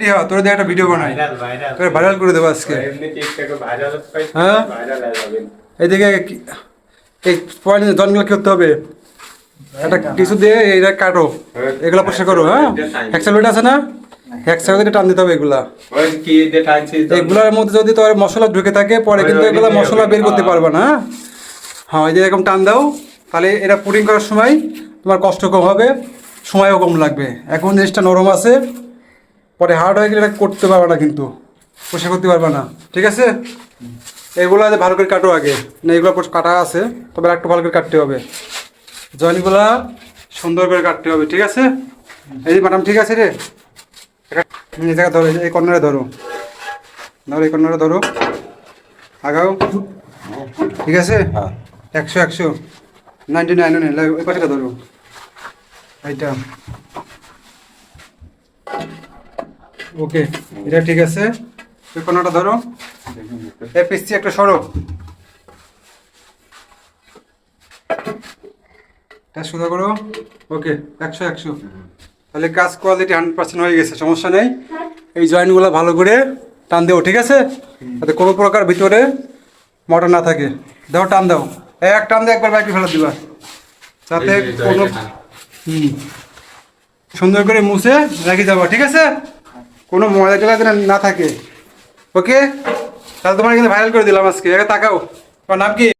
হ্যাঁ তোর দিয়ে একটা ভিডিও বানাই। ভাইরাল ভাইরাল করে দেবো আজকে। এমনি টিকটকে ভাইরাল পাইছে হ্যাঁ? হয়ে এইদিকে এই পয়েন্ট জনগুলো কি করতে হবে? একটা কিছু দিয়ে এইটা কাটো। এগুলো পরিষ্কার করো হ্যাঁ? হ্যাকসাইড আছে না? হ্যাকসাইড টান দিতে হবে এগুলা। এগুলোর মধ্যে যদি তোর মশলা ঢুকে থাকে পরে কিন্তু এগুলো মশলা বের করতে পারবে না হ্যাঁ? হ্যাঁ। এই যে এরকম টান দাও তাহলে এটা পুডিং করার সময় তোমার কষ্ট কম হবে সময়ও কম লাগবে। এখন জিনিসটা নরম আছে। পরে হার্ড হয়ে গেলে এটা করতে পারবে না কিন্তু। পরিষ্কার করতে পারবে না। ঠিক আছে? এগুলো ভালো করে কাটো আগে। না, এগুলো কাটা আছে। তবে একটু ভালো করে কাটতে হবে। জয়েন্টগুলা সুন্দর করে কাটতে হবে, ঠিক আছে? এই ম্যাডাম ঠিক আছে রে? জায়গা ধরো, এই এই কর্নারে ধরো। ধরো, এই কর্নারে ধরো। আগাও। ঠিক আছে? একশো একশো। নাইনটি নাইন ওই পাশেটা ধরো। এইটা। ওকে এটা ঠিক আছে। কর্নারটা ধরো। এই পিসছি একটা সরো এটা সোজা করো। ওকে একশো একশো। তাহলে কাজ কোয়ালিটি হান্ড্রেড পার্সেন্ট হয়ে গেছে সমস্যা নেই। এই জয়েন্টগুলো ভালো করে টান দেও ঠিক আছে? যাতে কোনো প্রকার ভিতরে মোটর না থাকে। দাও টান দাও। এক টান দিয়ে একবার বাইকে ফেলে দিবা। যাতে কোনো হুম। সুন্দর করে মুছে রেখে যাব ঠিক আছে? কোনো ময়লা টয়লা যেন না থাকে। ওকে তাহলে তোমার কিন্তু ভাইরাল করে দিলাম আজকে। একে তাকাও। তোমার নাম কি?